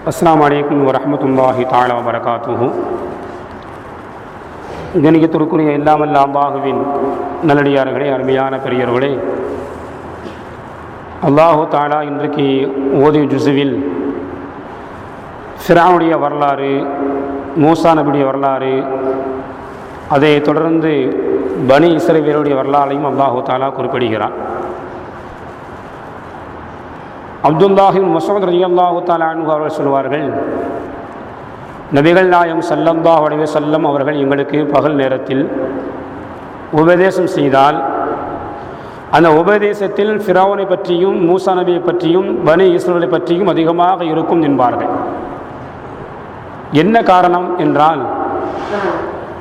அஸ்ஸலாமு அலைக்கும் வரஹ்மத்துல்லாஹி தாலா வரகாத்துஹு கணிகத்திற்குரிய இல்லாமல் அல்லாஹுவின் நல்லடியார்களே அருமையான பெரியவர்களே அல்லாஹு தாலா இன்றைக்கு ஓதிய ஜுசுவில் ஃபிராவுடைய வரலாறு மூசா நபியுடைய வரலாறு அதை தொடர்ந்து பனி இஸ்ரவேலுடைய வரலாறையும் அல்லாஹு தாலா குறிப்பிடுகிறார் அப்துல்லாஹின் மசூத் ரலி அல்லாஹு தாலானு அவர்கள் சொல்வார்கள் நபிகள் நாயம் சல்லல்லாஹ் அலைஹி செல்லம் அவர்கள் எங்களுக்கு பகல் நேரத்தில் உபதேசம் செய்தால் அந்த உபதேசத்தில் ஃபிராவனை பற்றியும் மூசா நபியை பற்றியும் பனி இஸ்ரவேலை பற்றியும் அதிகமாக இருக்கும் என்பார்கள். என்ன காரணம் என்றால்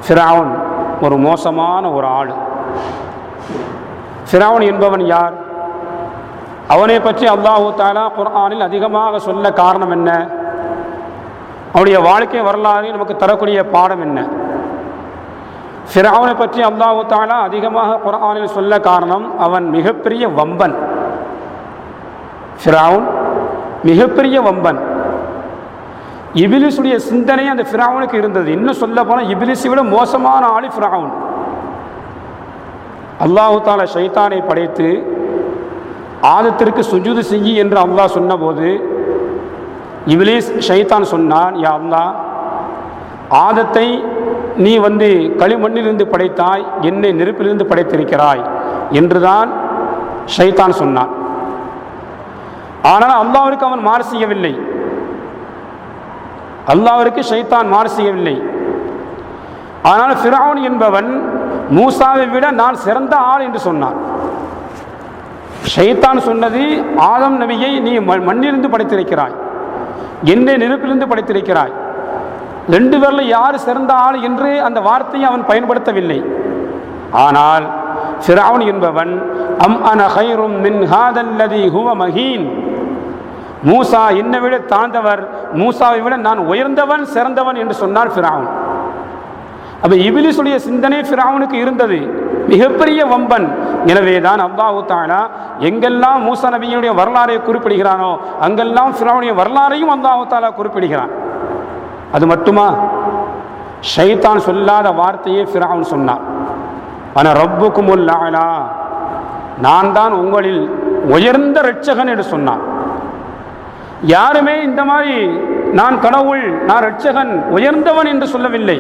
ஃபிராவன் ஒரு மோசமான ஒரு ஆள். ஃபிராவன் என்பவன் யார்? அவனை பற்றி அல்லாஹு தாலா குர்ஆனில் அதிகமாக சொல்ல காரணம் என்ன? அவனுடைய வாழ்க்கை வரலாறு நமக்கு தரக்கூடிய பாடம் என்ன? ஃபிரௌனை பற்றி அல்லாஹு தாலா அதிகமாக குர்ஆனில் சொல்ல காரணம் அவன் மிகப்பெரிய வம்பன். ஃபிரௌன் மிகப்பெரிய வம்பன். இபிலிஸுடைய சிந்தனை அந்த ஃபிரௌனுக்கு இருந்தது. இன்னும் சொல்ல போனால் இபிலிஸை விட மோசமான ஆளு ஃபிரௌன் அல்லாஹு தாலா ஷைத்தானை படைத்து ஆதத்திற்கு சுஜூது செய்யி என்று அல்லாஹ் சொன்னபோது இபிலிஸ் ஷைத்தான் சொன்னான் யா அல்லா ஆதத்தை நீ வந்து களிமண்ணிலிருந்து படைத்தாய் என்னை நெருப்பிலிருந்து படைத்திருக்கிறாய் என்றுதான் ஷைத்தான் சொன்னான். ஆனால் அல்லாவிற்கு அவன் மாறு செய்யவில்லை. அல்லாவிற்கு ஷைத்தான் மாறு செய்யவில்லை. ஆனால் ஃபிரௌன் என்பவன் மூசாவை விட நான் சிறந்த ஆள் என்று சொன்னான். ஷைத்தான் சொன்னது ஆதம் நபியை நீ ம- மண்ணிலிருந்து படைத்திருக்கிறாய் என்னை நெருப்பிலிருந்து படைத்திருக்கிறாய். ரெண்டு பேரில் யார் சிறந்த ஆள் என்று அந்த வார்த்தையை அவன் பயன்படுத்தவில்லை. ஆனால் சிராவன் என்பவன் அம் அன ஹைரும் மின் ஹாதல்லதி ஹுவ மஹீன். மூசா என்னை விட தாழ்ந்தவர் மூசாவை விட நான் உயர்ந்தவன் சிறந்தவன் என்று சொன்னார் ஃபிராவன். அப்போ இபிலிசுடைய சிந்தனை ஃபிராவனுக்கு இருந்தது. மிகப்பெரிய வம்பன். எனவே தான் அல்லாஹு தாலா எங்கெல்லாம் மூசா நபியினுடைய வரலாறை குறிப்பிடுகிறானோ அங்கெல்லாம் ஃபிரௌனுடைய வரலாறையும் அல்லாஹு தாலா குறிப்பிடுகிறான். அது மட்டுமா? ஷைத்தான் சொல்லாத வார்த்தையே ஃபிரௌன் சொன்னான். ஆனால் ரப்புக்குமுல் அலா நான் தான் உங்களில் உயர்ந்த ரட்சகன் என்று சொன்னான். யாருமே இந்த மாதிரி நான் கடவுள் நான் ரட்சகன் உயர்ந்தவன் என்று சொல்லவில்லை.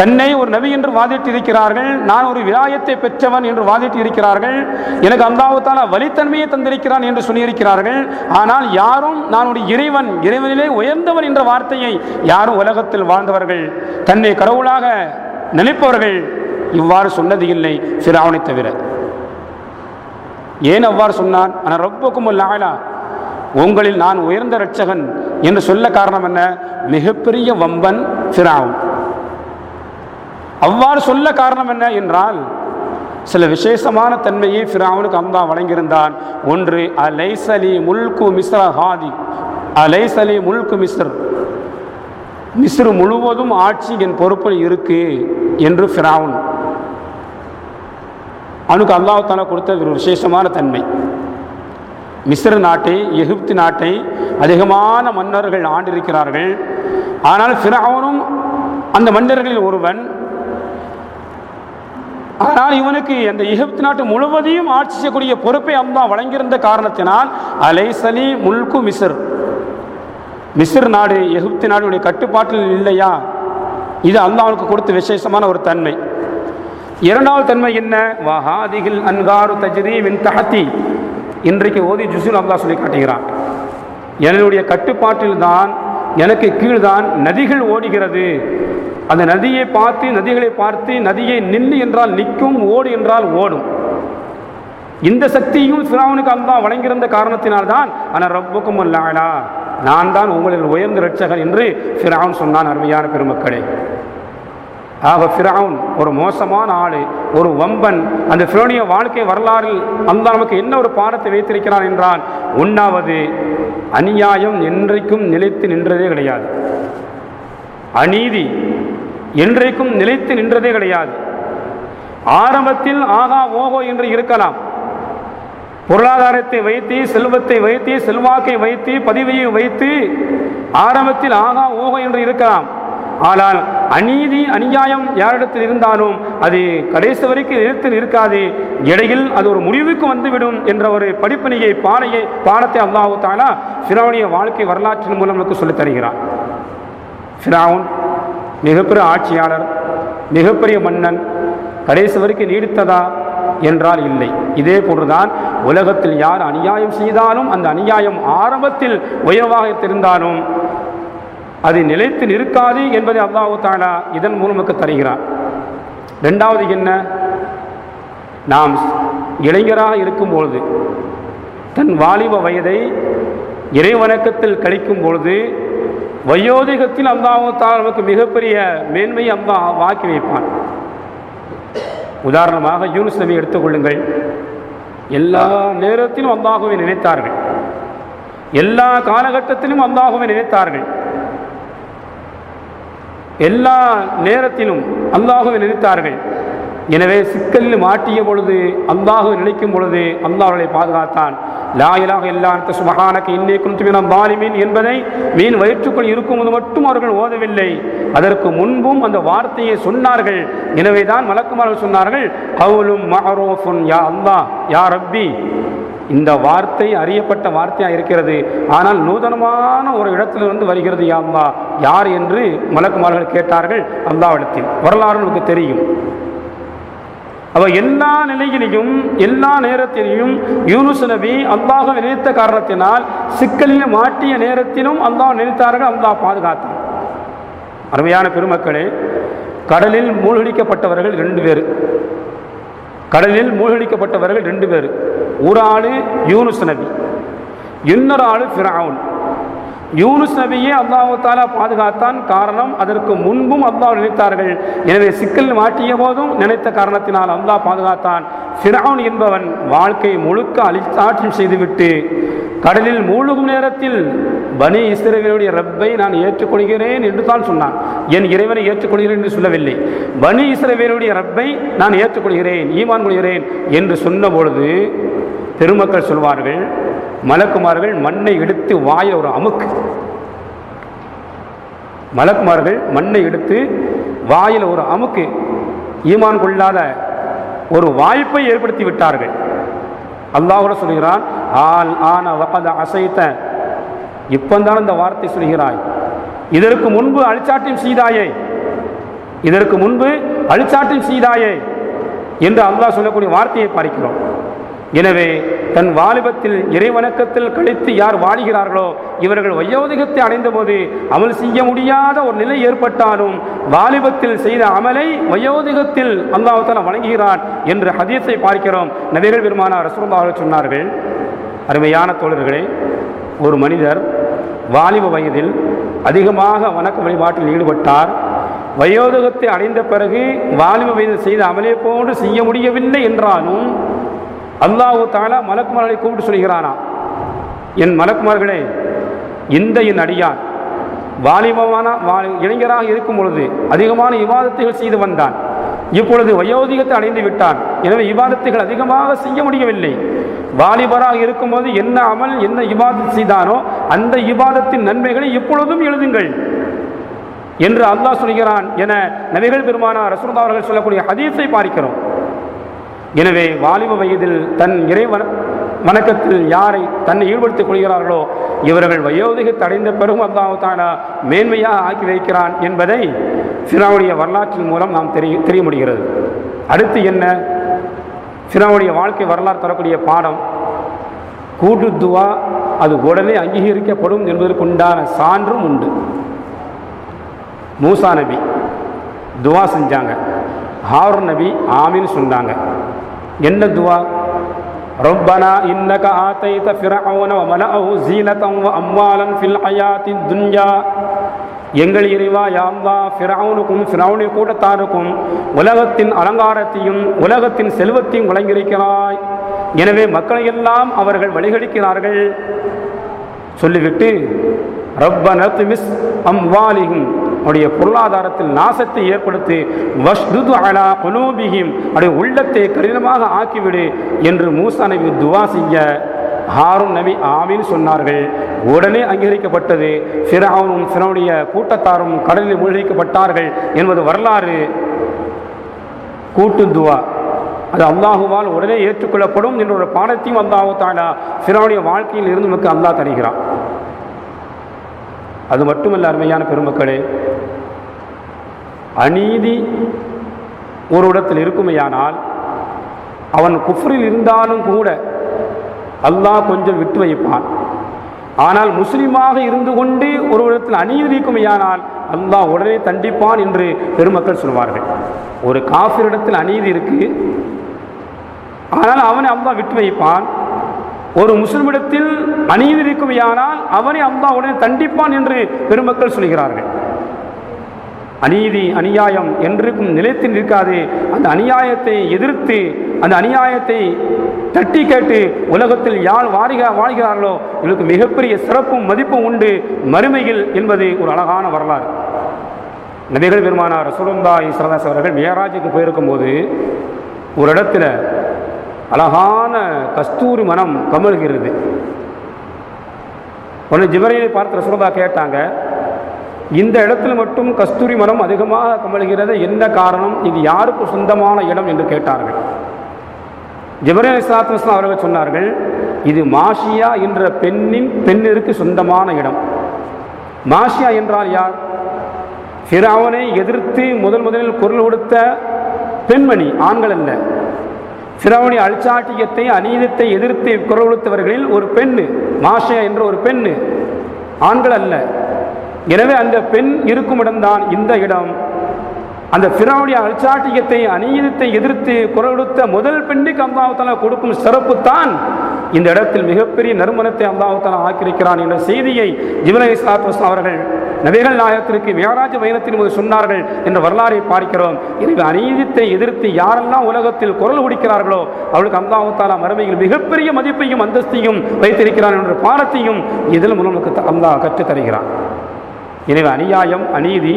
தன்னை ஒரு நபி என்று வாதிட்டு இருக்கிறார்கள் நான் ஒரு விலாயத்தை பெற்றவன் என்று வாதிட்டு இருக்கிறார்கள் எனக்கு அந்தாவத்தான வலித்தன்மையை தந்திருக்கிறான் என்று சொல்லியிருக்கிறார்கள் ஆனால் யாரும் நான் ஒரு இறைவன் இறைவனிலே உயர்ந்தவன் என்ற வார்த்தையை யாரும் உலகத்தில் வாழ்ந்தவர்கள் தன்னை கடவுளாக நினைப்பவர்கள் இவ்வாறு சொன்னது இல்லை சிறாவனை தவிர. ஏன் அவ்வாறு சொன்னான்? ஆனால் ரொம்பக்கும் ஆலா உங்களில் நான் உயர்ந்த இரட்சகன் என்று சொல்ல காரணம் என்ன? மிகப்பெரிய வம்பன் ஃபிரௌன். அவ்வாறு சொல்ல காரணம் என்ன என்றால் சில விசேஷமான தன்மையை ஃபிரௌனுக்கு அம்தா வழங்கியிருந்தான். ஒன்று அலைசலி முல்கு மிஸ்ரா ஹாதி. அலைசலி முல்கு மிஸ்ர். மிஸ்ர் முழுவதும் ஆட்சி என் பொறுப்பில் இருக்கு என்று ஃபிரௌன். அவனுக்கு அல்லாஹால கொடுத்த ஒரு விசேஷமான தன்மை. மிஸ்ர் நாட்டை எகிப்து நாட்டை அதிகமான மன்னர்கள் ஆண்டிருக்கிறார்கள். ஆனால் ஃபிராவனும் அந்த மன்னர்களில் ஒருவன் ஆனால் இவனுக்கு அந்த எகிப்து நாட்டு முழுவதையும் ஆட்சி செய்யக்கூடிய பொறுப்பை அம்மா வழங்கியிருந்த காரணத்தினால் அலைசலி முல்கு மிசர் மிஸ்ர் நாடு எகிப்து நாடுடைய கட்டுப்பாட்டில் இல்லையா? இது அல்லாவுக்கு கொடுத்த விசேஷமான ஒரு தன்மை. இரண்டாவது தன்மை என்ன? வஹாதிகில் அன்காரு தஜ்ரி மின் தஹத்தி இன்றைக்கு ஓதி ஜுசுல் அல்லா சொல்லி காட்டுகிறான். என்னுடைய கட்டுப்பாட்டில் தான் எனக்கு கீழ்தான் நதிகள் ஓடுகிறது. அந்த நதியை பார்த்து நதிகளை பார்த்து நதியை நில்லு என்றால் நிற்கும் ஓடு என்றால் ஓடும். இந்த சக்தியும் சிராவனுக்கு அல்லாஹ் வழங்கியிருந்த காரணத்தினால்தான் ஆனால் ரப்புக்கும் அல்லாடா நான் தான் உங்களில் உயர்ந்த ரட்சகன் என்று சிராவன் சொன்னான் அருமையான பெருமக்களே. ஆக ஃபிரவுன் ஒரு மோசமான ஆள் ஒரு வம்பன் அந்த ஃபிரோனிய வாழ்க்கை வரலாறில் அந்த நமக்கு என்ன ஒரு பாடத்தை வைத்திருக்கிறான் என்றால் ஒன்றாவது அநியாயம் என்றைக்கும் நிலைத்து நின்றதே கிடையாது. அநீதி என்றைக்கும் நிலைத்து நின்றதே கிடையாது. ஆரம்பத்தில் ஆகா ஓகோ என்று இருக்கலாம். பொருளாதாரத்தை வைத்து செல்வத்தை வைத்து செல்வாக்கை வைத்து பதிவையும் வைத்து ஆரம்பத்தில் ஆகா ஓகோ என்று இருக்கலாம். ஆனால் அநீதி அநியாயம் யாரிடத்தில் இருந்தாலும் அது கடைசி வரைக்கும் நிறுத்தி இருக்காது இடையில் அது ஒரு முடிவுக்கு வந்துவிடும் என்ற ஒரு படிப்பணியை பானையை பாடத்தை அல்லாஹு தாலா ஃபிரௌனிய வாழ்க்கை வரலாற்றின் மூலம் நமக்கு சொல்லித் தருகிறார் ஃபிரௌன் மிகப்பெரிய ஆட்சியாளர் மிகப்பெரிய மன்னன் கடைசி வரைக்கும் நீடித்ததா என்றால் இல்லை. இதே போன்றுதான் உலகத்தில் யார் அநியாயம் செய்தாலும் அந்த அநியாயம் ஆரம்பத்தில் உயர்வாக தெரிந்தாலும் அது நிலைத்து நிற்காது என்பதை அல்லாஹு தாலா இதன் மூலம் நமக்கு தருகிறார். ரெண்டாவது என்ன? நாம் இளைஞராக இருக்கும் பொழுது தன் வாலிப வயதை இறைவணக்கத்தில் கழிக்கும் பொழுது வயோதிகத்தில் அல்லாஹு தாலா நமக்கு மிகப்பெரிய மேன்மை அம்மா வாக்கி வைப்பான். உதாரணமாக யூனுஸ் நபி எடுத்துக்கொள்ளுங்கள் எல்லா நேரத்திலும் அல்லாஹுவை நினைத்தார்கள். எல்லா காலகட்டத்திலும் அல்லாஹுவை நினைத்தார்கள். எல்லா நேரத்திலும் அல்லாஹுவை நினைத்தார்கள். எனவே சிக்கலில் மாட்டிய பொழுது அல்லாஹுவை நினைக்கும் பொழுது அல்லாஹர்களை பாதுகாத்தான். லாயிலாக எல்லா சுமகானக்கு இன்னே குந்துமினம் பாலிமீன் என்பதை மீன் வயிற்றுக்குள் இருக்கும்போது மட்டும் அவர்கள் ஓதவில்லை. அதற்கு முன்பும் அந்த வார்த்தையை சொன்னார்கள். எனவே தான் மலக்குமார்கள் சொன்னார்கள் அவளும் மஹரோஃபுன் யா அல்லா யா ரப்பி. இந்த வார்த்தை அறியப்பட்ட வார்த்தையாக இருக்கிறது. ஆனால் நூதனமான ஒரு இடத்திலிருந்து வருகிறது யாம்மா யார் என்று மலக்குமார்கள் கேட்டார்கள் அல்லாவிடத்தில் வரலாறு நமக்கு தெரியும். அவ எல்லா நிலையிலையும் எல்லா நேரத்திலையும் யூனுஸ் நபி அல்லாஹ் நினைத்த காரணத்தினால் சிக்கலில் மாட்டிய நேரத்திலும் அல்லாஹ் நினைத்தார்கள் அல்லாஹ் பாதுகாத்தான். அருமையான பெருமக்களே கடலில் மூழ்கடிக்கப்பட்டவர்கள் ரெண்டு பேர். கடலில் மூழ்கடிக்கப்பட்டவர்கள் ரெண்டு பேர். ஒரு ஆளு யூனுஸ் நபி இன்னொரு ஆளு ஃபிரவுன். யூனுஸ் நபியே அல்லாஹாலா பாதுகாத்தான் காரணம் அதற்கு முன்பும் அல்லாஹ் நினைத்தார்கள். எனவே சிக்கல் மாட்டிய போதும் நினைத்த காரணத்தினால் அல்லாஹ் பாதுகாத்தான். ஃபிரவுன் என்பவன் வாழ்க்கை முழுக்க அழிச்சாட்சியம் செய்துவிட்டு கடலில் மூழ்கும் நேரத்தில் பனி இஸ்ரவேலுடைய ரப்பை நான் ஏற்றுக்கொள்கிறேன் என்று தான் சொன்னான். என் இறைவனை ஏற்றுக்கொள்கிறேன் என்று சொல்லவில்லை. பனி இஸ்ரவேலுடைய ரப்பை நான் ஏற்றுக்கொள்கிறேன் ஈமான் கொள்கிறேன் என்று சொன்ன பொழுது பெருமக்கள் சொல்வார்கள் மலக்குமார்கள் மண்ணை எடுத்து வாய ஒரு அமுக்கு. மலக்குமார்கள் மண்ணை எடுத்து வாயில் ஒரு அமுக்கு. ஈமான் கொள்ளாத ஒரு வாய்ப்பை ஏற்படுத்தி விட்டார்கள். அல்லாஹ் சொல்கிறான் ஆல் ஆன வகத அசைத்த. இப்பந்தான் இந்த வார்த்தை சொல்கிறாய். இதற்கு முன்பு அழிச்சாட்டியம் செய்தாயே இதற்கு முன்பு அழிச்சாட்டியம் செய்தாயே என்று அல்லாஹ் சொல்லக்கூடிய வார்த்தையை பார்க்கிறோம். எனவே தன் வாலிபத்தில் இறைவணக்கத்தில் கழித்து யார் வாழுகிறார்களோ இவர்கள் வயோதிகத்தை அடைந்தபோது அமல் செய்ய முடியாத ஒரு நிலை ஏற்பட்டாலும் வாலிபத்தில் செய்த அமலை வயோதிகத்தில் அல்லாஹால வணங்குகிறான் என்று ஹதீஸை பார்க்கிறோம். நபிகள் பெருமானார் ரசூலுல்லாஹ் சொன்னார்கள் அருமையான தோழர்களே ஒரு மனிதர் வாலிப வயதில் அதிகமாக வணக்க வழிபாட்டில் ஈடுபட்டார். வயோதகத்தை அடைந்த பிறகு வாலிப வயதில் செய்த அமலே போன்று செய்ய முடியவில்லை என்றாலும் அல்லாஹு தாலா மலக்குமார்களை கூப்பிட்டு சொல்கிறானா என் மலக்குமார்களே இந்த என் அடியான் வாலிபமான வா- இளைஞராக இருக்கும் பொழுது அதிகமான விவாதத்தைகள் செய்து வந்தான். இப்பொழுது வயோதிகத்தை அடைந்து விட்டான். எனவே இவாதத்துகள் அதிகமாக செய்ய முடியவில்லை. வாலிபராக இருக்கும்போது என்ன அமல் என்ன இபாதத் செய்தானோ அந்த இபாதத்தின் நன்மைகளை இப்பொழுதும் எழுதுங்கள். என்று அல்லாஹ் சொல்கிறான் என நபிகள் பெருமானார் ரசூலுல்லாஹி அவர்கள் சொல்லக்கூடிய ஹதீஸை பார்க்கிறோம். எனவே வாலிப வயதில் தன் இறைவன் வணக்கத்தில் யாரை தன்னை ஈடுபடுத்திக் கொள்கிறார்களோ இவர்கள் வயோதிகத்தை தடைந்த பெரும் அல்லாஹாலா மேன்மையாக ஆக்கி வைக்கிறான் என்பதை சினாவுடைய வரலாற்றின் மூலம் நாம் தெரிய தெரிய முடிகிறது. அடுத்து என்ன? சினாவுடைய வாழ்க்கை வரலாறு தரக்கூடிய பாடம். கூட்டு துவா அது உடனே அங்கீகரிக்கப்படும் என்பதற்குண்டான சான்றும் உண்டு. மூசா நபி துவா செஞ்சாங்க. ஹாரூன் நபி ஆமின்னு சொன்னாங்க. என்ன துவா? ربنا إنك آتيت فرعون وملأه زينة وأموالا في الحياة الدنيا எங்கள் இறைவா யாம்லா ஃபிரவுனுக்கும் ஃபிரவுனுடைய கூட்டத்தாருக்கும் உலகத்தின் அலங்காரத்தையும் உலகத்தின் செல்வத்தையும் வழங்கியிருக்கிறாய் எனவே மக்களை எல்லாம் அவர்கள் வழிகடிக்கிறார்கள் சொல்லிவிட்டு ரப்பன துமிஸ் அம்வாலிகும் அவருடைய பொருளாதாரத்தில் நாசத்தை ஏற்படுத்தி வஷ்துது அலா குலூபிஹிம் அவருடைய உள்ளத்தை கடினமாக ஆக்கிவிடு என்று மூசா நபி துவா செய்ய ஹாரூன் நபி ஆமின்னு சொன்னார்கள். உடனே அங்கீகரிக்கப்பட்டது. ஃபிரௌனும் ஃபிரௌனுடைய கூட்டத்தாரும் கடலில் மூழ்கிக்கப்பட்டார்கள் என்பது வரலாறு. கூட்டு துவா. அது அல்லாஹுவால் உடனே ஏற்றுக்கொள்ளப்படும் என்ற ஒரு பாடத்தையும் அல்லாஹு தாலா ஃபிரௌனுடைய வாழ்க்கையில் இருந்து நமக்கு அல்லாஹ் தருகிறான். அது மட்டுமல்ல அருமையான பெருமக்களே அநீதி ஒரு இடத்தில் இருக்குமையானால் அவன் குஃப்ரில் இருந்தாலும் கூட அல்லாஹ் கொஞ்சம் விட்டு வைப்பான். ஆனால் முஸ்லீமாக இருந்து கொண்டு ஒரு இடத்தில் அநீதி இருக்குமையானால் அல்லாஹ் உடனே தண்டிப்பான் என்று பெருமக்கள் சொல்வார்கள். ஒரு காஃபிரிடத்தில் அநீதி இருக்கு ஆனால் அவனை அல்லாஹ் விட்டு வைப்பான். ஒரு முஸ்லிமிடத்தில் அநீதி இருக்குமையானால் அவனை அல்லாஹ் உடனே தண்டிப்பான் என்று பெருமக்கள் சொல்கிறார்கள். அநீதி அநியாயம் என்றுக்கும் நிலைத்து நிற்காது. அந்த அநியாயத்தை எதிர்த்து அந்த அநியாயத்தை தட்டி கேட்டு உலகத்தில் யார் வாரிக வாழ்கிறார்களோ இவளுக்கு மிகப்பெரிய சிறப்பும் மதிப்பும் உண்டு. மறுமையில் என்பது ஒரு அழகான வரலாறு. நபிகள் பெருமானார் சுரந்தாய் சரதாஸ் அவர்கள் மேராஜுக்கு போயிருக்கும் போது ஒரு இடத்துல அழகான கஸ்தூரி மனம் கமழ்கிறது. ஒன்று ஜிபரையை பார்த்து ரசோதா கேட்டாங்க இந்த இடத்துல மட்டும் கஸ்தூரி மரம் அதிகமாக கமழ்கிறது என்ன காரணம்? இது யாருக்கு சொந்தமான இடம் என்று கேட்டார்கள். ஜிபரேல் இஸ்லாத்து அவர்கள் சொன்னார்கள் இது மாஷியா என்ற பெண்ணின் பெண்ணிற்கு சொந்தமான இடம். மாஷியா என்றால் யார்? ஃபிரௌனை எதிர்த்து முதல் முதலில் குரல் கொடுத்த பெண்மணி ஆண்கள் அல்ல. சிராவணி அழிச்சாட்டியத்தை அநீதத்தை எதிர்த்து குரல் கொடுத்தவர்களில் ஒரு பெண் மாஷியா என்ற ஒரு பெண் ஆண்கள் அல்ல. எனவே அந்த பெண் இருக்கும் இடம்தான் இந்த இடம். அந்த பிறவுடைய அழிச்சாட்டியத்தை அநீதத்தை எதிர்த்து குரல் கொடுத்த முதல் பெண்ணுக்கு அல்லாஹால கொடுக்கும் சிறப்பு தான் இந்த இடத்தில் மிகப்பெரிய நறுமணத்தை அல்லாஹால ஆக்கியிருக்கிறான் என்ற செய்தியை ஜிவனை இஸ்லாத் அவர்கள் நபிகள் நாயகத்திற்கு மேராஜ பயணத்தின் போது சொன்னார்கள் என்ற வரலாறை பார்க்கிறோம். எனவே அநீதித்தை எதிர்த்து யாரெல்லாம் உலகத்தில் குரல் குடிக்கிறார்களோ அவளுக்கு அல்லாஹாலா மறுமையில் மிகப்பெரிய மதிப்பையும் அந்தஸ்தையும் வைத்திருக்கிறான் என்ற பாடத்தையும் மூலம் நமக்கு அல்லாஹ் கற்றுத் தருகிறான் எனவே அநியாயம் அநீதி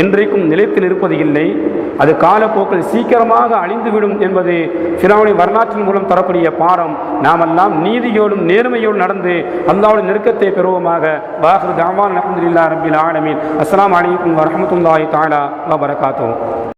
என்றைக்கும் நிலைத்து நிற்பது இல்லை. அது காலப்போக்கில் சீக்கிரமாக அழிந்துவிடும் என்பது சிறாவுடைய வரலாற்றின் மூலம் தரக்கூடிய பாடம். நாமெல்லாம் நீதியோடும் நேர்மையோடும் நடந்து அல்லாவுடைய நெருக்கத்தை பெறுவோமாக. பாஹர் தாமான் அஹமதுல்லா ரபில் ஆலமின். அஸ்லாம் வலைக்கம் வரமத்துல்லாய் தாலா வரகாத்தோம்